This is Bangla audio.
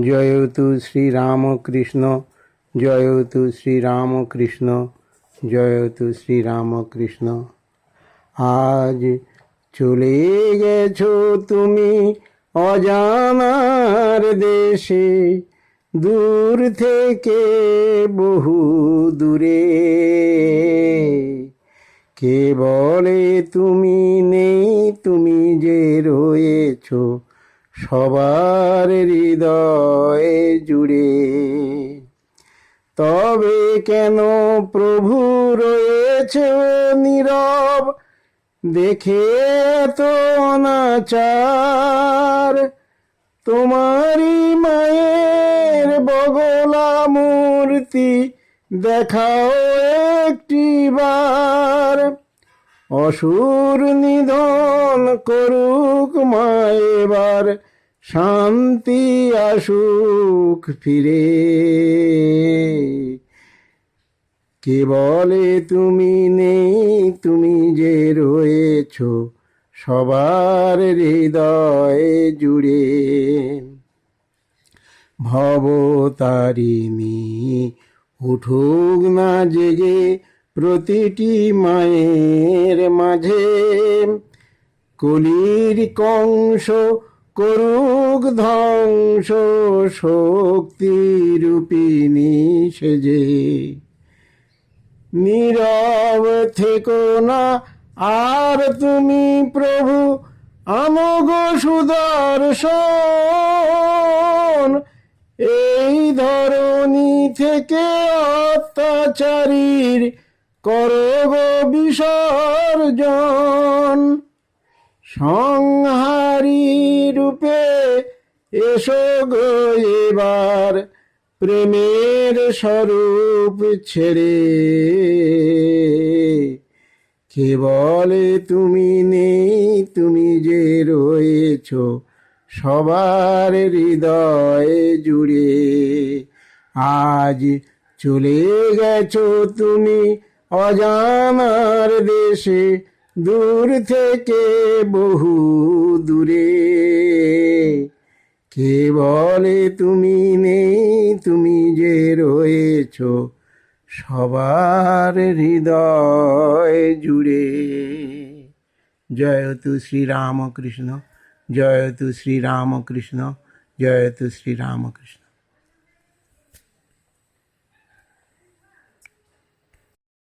জয়তু শ্রীরামকৃষ্ণ জয়তু শ্রীরামকৃষ্ণ জয়তু শ্রীরামকৃষ্ণ। আজ চলে গেছো তুমি অজানার দেশে, দূর থেকে বহু দূরে। কে বলে তুমি নেই, তুমি যে রয়েছ? সবার হৃদয়ে জুড়ে। তবে কেন প্রভু রয়েছে নীরব? দেখে তো অনাচার। তোমারই মায়ের বগলা মূর্তি দেখাও একটি বার। অসুর নিধন করুক মা এবার। শান্তি আসুক ফিরে। কে বলে তুমি নেই, তুমি যে রয়েছ সবার হৃদয়ে জুড়ে। ভবতারিণী উঠুক না জেগে প্রতিটি মায়ের মাঝে। কলির কংস করুক ধ্বংস শক্তি রূপিণী সেজে নীরব থেকো না, আর তুমি প্রভু, আমগ সুদর্শন। এই ধরনী থেকে অত্যাচারীর করব বিসর্জন। সংহারী এসো গো এবার প্রেমের স্বরূপ ছেড়ে। কে বলে তুমি নেই, তুমি যে রয়েছ সবার হৃদয়ে জুড়ে? আজ চলে গেছো তুমি অজানার দেশে, দূর থেকে বহু দূরে। কে বলে তুমি নেই, তুমি যে রয়েছ সবার হৃদয় জুড়ে? জয়তু শ্রীরামকৃষ্ণ জয়তু শ্রীরামকৃষ্ণ জয়তু শ্রীরামকৃষ্ণ।